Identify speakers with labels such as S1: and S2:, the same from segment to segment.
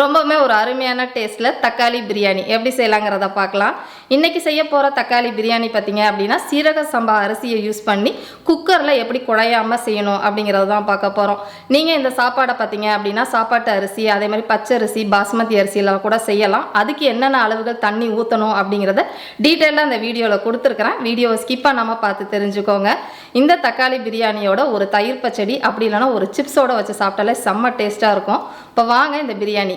S1: ரொம்பவுமே ஒரு அருமையான டேஸ்ட்டில் தக்காளி பிரியாணி. எப்படி செய்யலாங்கிறத பார்க்கலாம். இன்றைக்கி செய்ய போகிற தக்காளி பிரியாணி பார்த்தீங்க அப்படின்னா சீரக சம்பா அரிசியை யூஸ் பண்ணி குக்கரில் எப்படி குழையாமல் செய்யணும் அப்படிங்கிறத தான் பார்க்க போகிறோம் நீங்கள் இந்த சாப்பாடை பார்த்தீங்க அப்படின்னா சாப்பாட்டு அரிசி அதே மாதிரி பச்சை அரிசி பாஸ்மதி அரிசியில் கூட செய்யலாம். அதுக்கு என்னென்ன அளவுகள் தண்ணி ஊற்றணும் அப்படிங்கிறத டீட்டெயிலாக அந்த வீடியோவில் கொடுத்துருக்குறேன். வீடியோவை ஸ்கிப் பண்ணாமல் பார்த்து தெரிஞ்சுக்கோங்க. இந்த தக்காளி பிரியாணியோட ஒரு தயிர் பச்சடி அப்படி இல்லைன்னா ஒரு சிப்ஸோட வச்சு சாப்பிட்டாலே செம்ம டேஸ்ட்டாக இருக்கும். இப்போ வாங்க இந்த பிரியாணி.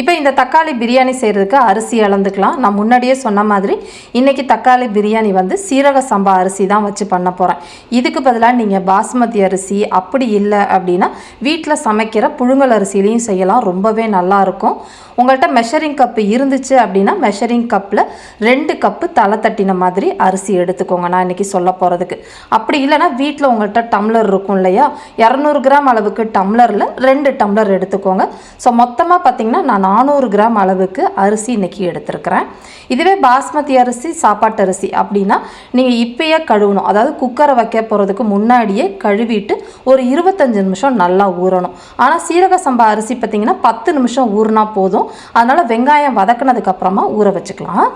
S1: இப்போ இந்த தக்காளி பிரியாணி செய்கிறதுக்கு அரிசி அளந்துக்கலாம். நான் முன்னாடியே சொன்ன மாதிரி இன்றைக்கி தக்காளி பிரியாணி வந்து சீரக சம்பா அரிசி தான் வச்சு பண்ண போகிறேன் இதுக்கு பதிலாக நீங்கள் பாஸ்மதி அரிசி அப்படி இல்லை அப்படின்னா வீட்டில் சமைக்கிற புழுங்கல் அரிசிலையும் செய்யலாம். ரொம்பவே நல்லாயிருக்கும் உங்கள்கிட்ட மெஷரிங் கப்பு இருந்துச்சு அப்படின்னா மெஷரிங் கப்பில் ரெண்டு கப்பு தலை தட்டின மாதிரி அரிசி எடுத்துக்கோங்க. நான் இன்றைக்கி சொல்ல போகிறதுக்கு அப்படி இல்லைன்னா வீட்டில் உங்கள்கிட்ட டம்ளர் இருக்கும் இல்லையா? இரநூறு கிராம் அளவுக்கு டம்ளரில் ரெண்டு டம்ளர் எடுத்துக்கோங்க. ஸோ மொத்தமாக பார்த்தீங்கன்னா நான் நானூறு கிராம் அளவுக்கு அரிசி இன்றைக்கி எடுத்துருக்கிறேன். இதுவே பாஸ்மதி அரிசி சாப்பாட்டு அரிசி அப்படின்னா நீங்கள் இப்போயே கழுவணும். அதாவது குக்கரை வைக்க போகிறதுக்கு முன்னாடியே கழுவிட்டு ஒரு இருபத்தஞ்சு நிமிஷம் நல்லா ஊறணும். ஆனால் சீரக சம்பா அரிசி பார்த்திங்கன்னா பத்து நிமிஷம் ஊறினா போதும். அதனால் வெங்காயம் வதக்கினதுக்கப்புறமா ஊற வச்சுக்கலாம்.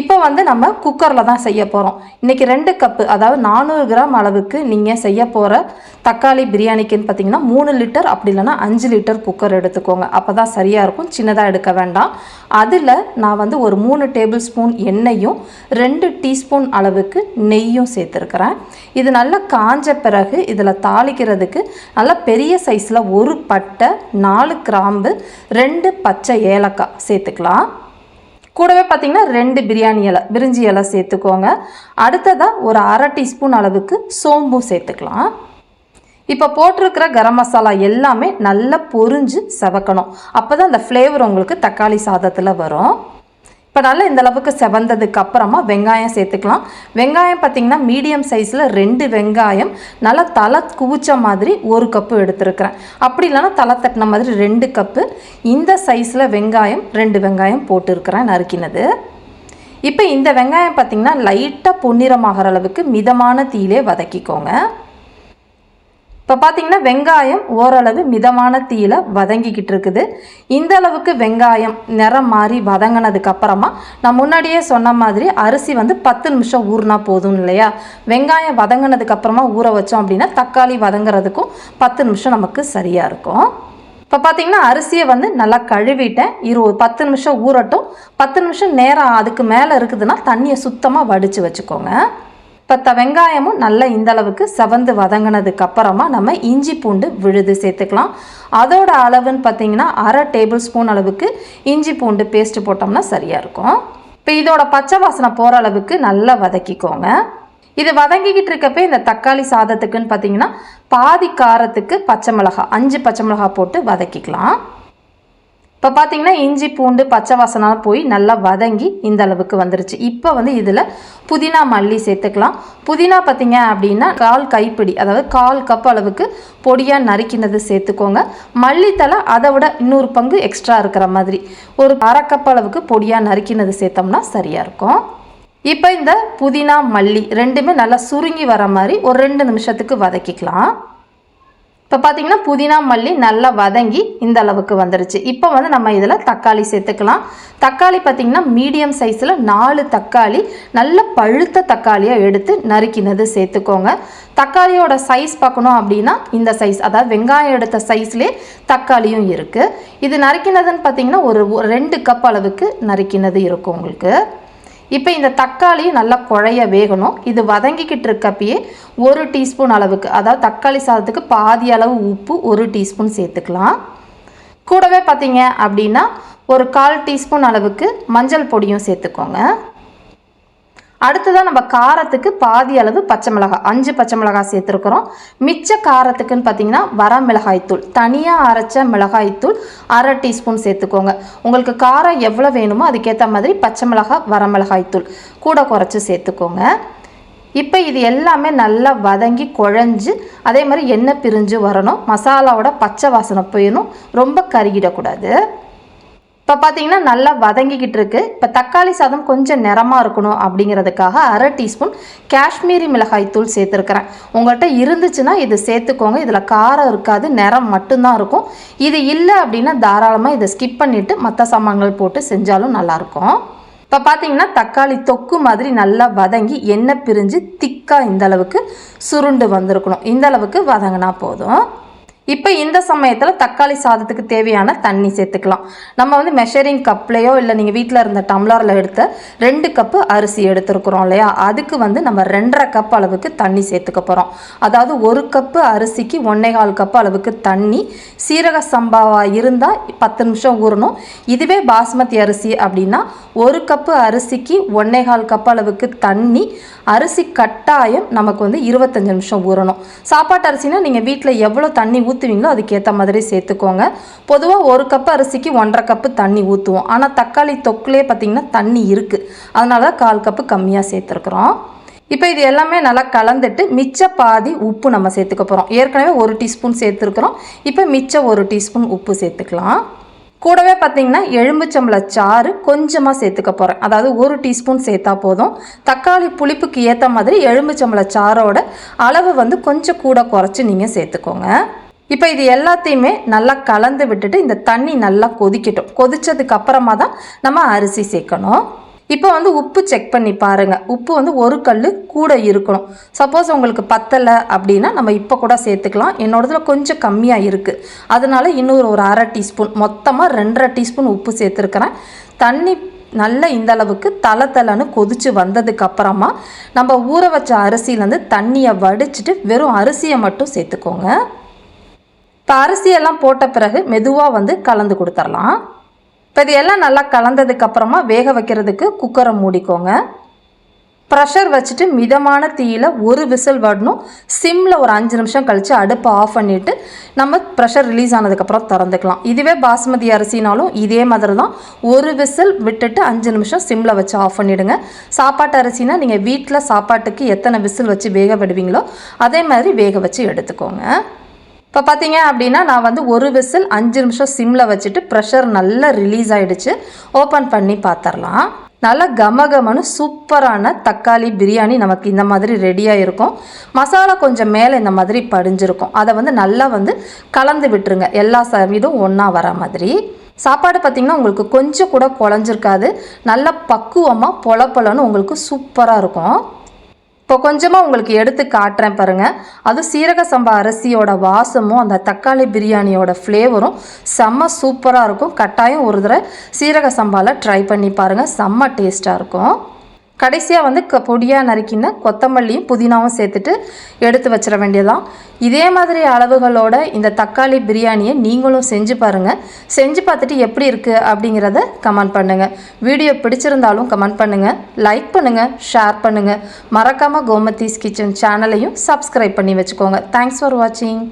S1: இப்போ வந்து நம்ம குக்கரில் தான் செய்ய போகிறோம் இன்றைக்கி ரெண்டு கப்பு அதாவது நானூறு கிராம் அளவுக்கு நீங்கள் செய்ய போகிற தக்காளி பிரியாணிக்குன்னு பார்த்தீங்கன்னா மூணு லிட்டர் அப்படி இல்லைன்னா அஞ்சு லிட்டர் குக்கர் எடுத்துக்கோங்க. அப்போ தான் சரியாக இருக்கும் சின்னதாக எடுக்க வேண்டாம். அதில் நான் வந்து ஒரு மூணு டேபிள் ஸ்பூன் எண்ணெயும் ரெண்டு டீஸ்பூன் அளவுக்கு நெய்யும் சேர்த்துருக்குறேன். இது நல்லா காஞ்ச பிறகு இதில் தாளிக்கிறதுக்கு நல்லா பெரிய சைஸில் ஒரு பட்டை நாலு கிராம்பு ரெண்டு பச்சை ஏலக்காய் சேர்த்துக்கலாம். கூடவே பார்த்தீங்கன்னா ரெண்டு பிரியாணி இலை பிரிஞ்சி இலை சேர்த்துக்கோங்க. அடுத்ததாக ஒரு அரை டீஸ்பூன் அளவுக்கு சோம்பும் சேர்த்துக்கலாம். இப்போ போட்டிருக்கிற கரம் மசாலா எல்லாமே நல்லா பொரிஞ்சு செவக்கணும். அப்போ தான் அந்த ஃப்ளேவர் உங்களுக்கு தக்காளி சாதத்தில் வரும். இப்போ நல்லா இந்த அளவுக்கு செவந்ததுக்கு அப்புறமா வெங்காயம் சேர்த்துக்கலாம். வெங்காயம் பார்த்திங்கன்னா மீடியம் சைஸில் ரெண்டு வெங்காயம் நல்லா தலை குவிச்ச மாதிரி ஒரு கப்பு எடுத்துருக்கிறேன். அப்படி இல்லைன்னா தலை தட்டின மாதிரி ரெண்டு கப்பு இந்த சைஸில் வெங்காயம் ரெண்டு வெங்காயம் போட்டிருக்கிறேன் நறுக்கினது. இப்போ இந்த வெங்காயம் பார்த்திங்கன்னா லைட்டாக பொன்னிறமாகிற அளவுக்கு மிதமான தீயிலே வதக்கிக்கோங்க. இப்போ பார்த்தீங்கன்னா வெங்காயம் ஓரளவு மிதமான தீயில் வதங்கிக்கிட்டு இருக்குது இந்த அளவுக்கு வெங்காயம் நிறம் மாறி வதங்கினதுக்கு அப்புறமா நான் முன்னாடியே சொன்ன மாதிரி அரிசி வந்து பத்து நிமிஷம் ஊறினா போதும் இல்லையா? வெங்காயம் வதங்கினதுக்கு அப்புறமா ஊற வச்சோம் அப்படின்னா தக்காளி வதங்குறதுக்கும் பத்து நிமிஷம் நமக்கு சரியாக இருக்கும். இப்போ பார்த்தீங்கன்னா அரிசியை வந்து நல்லா கழுவிட்டேன். இரு பத்து நிமிஷம் ஊறட்டும். பத்து நிமிஷம் நேரம் அதுக்கு மேலே இருக்குதுன்னா தண்ணியை சுத்தமாக வடித்து வச்சுக்கோங்க. இப்போ வெங்காயமும் நல்லா இந்த அளவுக்கு செவந்து வதங்கினதுக்கு அப்புறமா நம்ம இஞ்சி பூண்டு விழுது சேர்த்துக்கலாம். அதோட அளவுன்னு பார்த்தீங்கன்னா அரை டேபிள் ஸ்பூன் அளவுக்கு இஞ்சி பூண்டு பேஸ்ட்டு போட்டோம்னா சரியாக இருக்கும். இப்போ இதோட பச்சை வாசனை போகிற அளவுக்கு நல்லா வதக்கிக்கோங்க. இது வதங்கிக்கிட்டு இருக்கப்ப இந்த தக்காளி சாதத்துக்குன்னு பார்த்தீங்கன்னா பாதி காரத்துக்கு பச்சை மிளகாய் அஞ்சு பச்சை மிளகாய் போட்டு வதக்கிக்கலாம். இப்போ பார்த்தீங்கன்னா இஞ்சி பூண்டு பச்சை வாசனால போய் நல்லா வதங்கி இந்த அளவுக்கு வந்துருச்சு. இப்போ வந்து இதில் புதினா மல்லி சேர்த்துக்கலாம். புதினா பார்த்தீங்க அப்படின்னா கால் கைப்பிடி அதாவது கால் கப் அளவுக்கு பொடியாக நறுக்கினது சேர்த்துக்கோங்க. மல்லித்தலை அதை விட இன்னொரு பங்கு எக்ஸ்ட்ரா இருக்கிற மாதிரி. ஒரு அரை கப் அளவுக்கு பொடியாக நறுக்கினது சேர்த்தோம்னா சரியாக இருக்கும். இப்போ இந்த புதினா மல்லி ரெண்டுமே நல்லா சுருங்கி வர மாதிரி ஒரு ரெண்டு நிமிஷத்துக்கு வதக்கிக்கலாம். இப்போ பார்த்தீங்கன்னா புதினா மல்லி நல்லா வதங்கி இந்த அளவுக்கு வந்துருச்சு. இப்போ வந்து நம்ம இதில் தக்காளி சேர்த்துக்கலாம். தக்காளி பார்த்திங்கன்னா மீடியம் சைஸில் நாலு தக்காளி நல்ல பழுத்த தக்காளியாக எடுத்து நறுக்கினது சேர்த்துக்கோங்க. தக்காளியோட சைஸ் பார்க்கணும் அப்படின்னா இந்த சைஸ் அதாவது வெங்காயம் எடுத்த சைஸ்லேயே தக்காளியும் இருக்குது இது நறுக்கினதுன்னு பார்த்தீங்கன்னா ஒரு ரெண்டு கப் அளவுக்கு நறுக்கினது இருக்கும் உங்களுக்கு. இப்போ இந்த தக்காளி நல்லா குழைய வேகணும். இது வதங்கிக்கிட்டு இருக்கப்பயே ஒரு டீஸ்பூன் அளவுக்கு அதாவது தக்காளி சாதத்துக்கு பாதி அளவு உப்பு ஒரு டீஸ்பூன் சேர்த்துக்கலாம். கூடவே பார்த்தீங்க அப்படின்னா ஒரு கால் டீஸ்பூன் அளவுக்கு மஞ்சள் பொடியும் சேர்த்துக்கோங்க. அடுத்ததாக நம்ம காரத்துக்கு பாதி அளவு பச்சை மிளகாய் அஞ்சு பச்சை மிளகாய் சேர்த்துருக்குறோம். மிச்ச காரத்துக்குன்னு பார்த்தீங்கன்னா வர மிளகாய்த்தூள் தனியாக அரைச்ச மிளகாய்த்தூள் அரை டீஸ்பூன் சேர்த்துக்கோங்க. உங்களுக்கு காரம் எவ்வளோ வேணுமோ அதுக்கேற்ற மாதிரி பச்சை மிளகாய் வர மிளகாய்த்தூள் கூட குறைச்சி சேர்த்துக்கோங்க. இப்போ இது எல்லாமே நல்லா வதங்கி குழஞ்சு அதே மாதிரி எண்ணெய் பிரிஞ்சு வரணும். மசாலாவோட பச்சை வாசனை போயிடணும். ரொம்ப கருகிடக்கூடாது. இப்போ பார்த்தீங்கன்னா நல்லா வதங்கிக்கிட்டு இருக்கு. இப்போ தக்காளி சாதம் கொஞ்சம் நிறமாக இருக்கணும் அப்படிங்கிறதுக்காக அரை டீஸ்பூன் காஷ்மீரி மிளகாய் தூள் சேர்த்துருக்கிறேன். உங்கள்கிட்ட இருந்துச்சுன்னா இது சேர்த்துக்கோங்க. இதில் காரம் இருக்காது நிறம் மட்டும்தான் இருக்கும். இது இல்லை அப்படின்னா தாராளமாக இதை ஸ்கிப் பண்ணிவிட்டு மற்ற சாமான்கள் போட்டு செஞ்சாலும் நல்லாயிருக்கும். இப்போ பார்த்தீங்கன்னா தக்காளி தொக்கு மாதிரி நல்லா வதங்கி எண்ணெய் பிரிஞ்சு திக்காக இந்த அளவுக்கு சுருண்டு வந்திருக்கணும். இந்த அளவுக்கு வதங்கினா போதும். இப்போ இந்த சமயத்தில் தக்காளி சாதத்துக்கு தேவையான தண்ணி சேர்த்துக்கலாம். நம்ம வந்து மெஷரிங் கப்லேயோ இல்லை நீங்கள் வீட்டில் இருந்த டம்ளரில் எடுத்த ரெண்டு கப்பு அரிசி எடுத்துருக்குறோம் இல்லையா? அதுக்கு வந்து நம்ம ரெண்டரை கப் அளவுக்கு தண்ணி சேர்த்துக்க போகிறோம் அதாவது ஒரு கப்பு அரிசிக்கு ஒன்றே கால் கப் அளவுக்கு தண்ணி சீரக சம்பாவாக இருந்தால் பத்து நிமிஷம் ஊறணும். இதுவே பாஸ்மதி அரிசி அப்படின்னா ஒரு கப்பு அரிசிக்கு ஒன்றே கால் கப் அளவுக்கு தண்ணி அரிசி கட்டாயம் நமக்கு வந்து இருபத்தஞ்சு நிமிஷம் ஊறணும். சாப்பாட்டு அரிசினா நீங்கள் வீட்டில் எவ்வளோ தண்ணி ஊற்றுவீங்களோ அதுக்கேற்ற மாதிரி சேர்த்துக்கோங்க. பொதுவாக ஒரு கப்பு அரிசிக்கு ஒன்றரை கப்பு தண்ணி ஊற்றுவோம் ஆனால் தக்காளி தொக்குலேயே பார்த்திங்கன்னா தண்ணி இருக்குது அதனால தான் கால் கப்பு கம்மியாக சேர்த்துருக்குறோம். இப்போ இது எல்லாமே நல்லா கலந்துட்டு மிச்ச பாதி உப்பு நம்ம சேர்த்துக்க போகிறோம் ஏற்கனவே ஒரு டீஸ்பூன் சேர்த்துருக்குறோம். இப்போ மிச்சம் ஒரு டீஸ்பூன் உப்பு சேர்த்துக்கலாம். கூடவே பார்த்திங்கன்னா எலும்புச்சம்பள சாறு கொஞ்சமாக சேர்த்துக்க போகிறேன் அதாவது ஒரு டீஸ்பூன் சேர்த்தா போதும். தக்காளி புளிப்புக்கு ஏற்ற மாதிரி எலும்புச்சம்பள சாரோட அளவு வந்து கொஞ்சம் கூட குறைச்சி நீங்கள் சேர்த்துக்கோங்க. இப்போ இது எல்லாத்தையுமே நல்லா கலந்து விட்டுட்டு இந்த தண்ணி நல்லா கொதிக்கட்டும். கொதிச்சதுக்கு அப்புறமா தான் நம்ம அரிசி சேர்க்கணும். இப்போ வந்து உப்பு செக் பண்ணி பாருங்கள் உப்பு வந்து ஒரு கல் கூட இருக்கணும். சப்போஸ் உங்களுக்கு பத்தலை அப்படின்னா நம்ம இப்போ கூட சேர்த்துக்கலாம். என்னோடதுல கொஞ்சம் கம்மியாக இருக்குது அதனால இன்னொரு ஒரு அரை டீஸ்பூன் மொத்தமாக ரெண்டரை டீஸ்பூன் உப்பு சேர்த்துருக்கிறேன். தண்ணி நல்ல இந்த அளவுக்கு தலை தலைன்னு கொதிச்சு வந்ததுக்கு அப்புறமா நம்ம ஊற வச்ச அரிசியிலேருந்து தண்ணியை வடிச்சிட்டு வெறும் அரிசியை மட்டும் சேர்த்துக்கோங்க. இப்போ அரிசியெல்லாம் போட்ட பிறகு மெதுவாக வந்து கலந்து கொடுத்துர்லாம் இப்போ இது எல்லாம் நல்லா கலந்ததுக்கப்புறமா வேக வைக்கிறதுக்கு குக்கரை மூடிக்கோங்க. ப்ரெஷர் வச்சுட்டு மிதமான தீயில் ஒரு விசில் வரணும். சிம்மில் ஒரு அஞ்சு நிமிஷம் கழித்து அடுப்பை ஆஃப் பண்ணிவிட்டு நம்ம ப்ரெஷர் ரிலீஸ் ஆனதுக்கப்புறம் திறந்துக்கலாம். இதுவே பாஸ்மதி அரிசினாலும் இதே மாதிரி தான் ஒரு விசில் விட்டுட்டு அஞ்சு நிமிஷம் சிம்மில் வச்சு ஆஃப் பண்ணிவிடுங்க சாப்பாட்டு அரிசினா நீங்கள் வீட்டில் சாப்பாட்டுக்கு எத்தனை விசில் வச்சு வேக விடுவீங்களோ அதே மாதிரி வேக வச்சு எடுத்துக்கோங்க. இப்போ பார்த்தீங்க அப்படின்னா நான் வந்து ஒரு விசில் அஞ்சு நிமிஷம் சிம்மில் வச்சுட்டு ப்ரெஷர் நல்லா ரிலீஸ் ஆகிடுச்சு ஓப்பன் பண்ணி பார்த்துடலாம் நல்லா கமகமனு சூப்பரான தக்காளி பிரியாணி நமக்கு இந்த மாதிரி ரெடியாக இருக்கும் மசாலா கொஞ்சம் மேலே இந்த மாதிரி படிஞ்சிருக்கும். அதை வந்து நல்லா வந்து கலந்து விட்டுருங்க. எல்லா சமீதும் ஒன்றா வர மாதிரி. சாப்பாடு பார்த்திங்கன்னா உங்களுக்கு கொஞ்சம் கூட குழஞ்சிருக்காது. நல்லா பக்குவமாக பொல பொலன்னு உங்களுக்கு சூப்பராக இருக்கும். இப்போ கொஞ்சமாக உங்களுக்கு எடுத்து காட்டுறேன் பாருங்கள் அது சீரக சம்பா அரிசியோட வாசமும் அந்த தக்காளி பிரியாணியோட ஃப்ளேவரும் செம்ம சூப்பராக இருக்கும். கட்டாயம் ஒரு தடவை சீரக சம்பாவில் ட்ரை பண்ணி பாருங்கள் செம்ம டேஸ்ட்டாக இருக்கும். கடைசியாக வந்து க பொடியாக நறுக்கின கொத்தமல்லியும் புதினாவும் சேர்த்துட்டு எடுத்து வச்சிட வேண்டியதான் இதே மாதிரி அளவுகளோட இந்த தக்காளி பிரியாணியை நீங்களும் செஞ்சு பாருங்கள் செஞ்சு பார்த்துட்டு எப்படி இருக்குது அப்படிங்கிறத கமெண்ட் பண்ணுங்கள் வீடியோ பிடிச்சிருந்தாலும் கமெண்ட் பண்ணுங்கள் லைக் பண்ணுங்கள் ஷேர் பண்ணுங்கள் மறக்காமல் கோமதீஸ் கிச்சன் சேனலையும் சப்ஸ்கிரைப் பண்ணி வச்சுக்கோங்க. தேங்க்ஸ் ஃபார் வாட்சிங்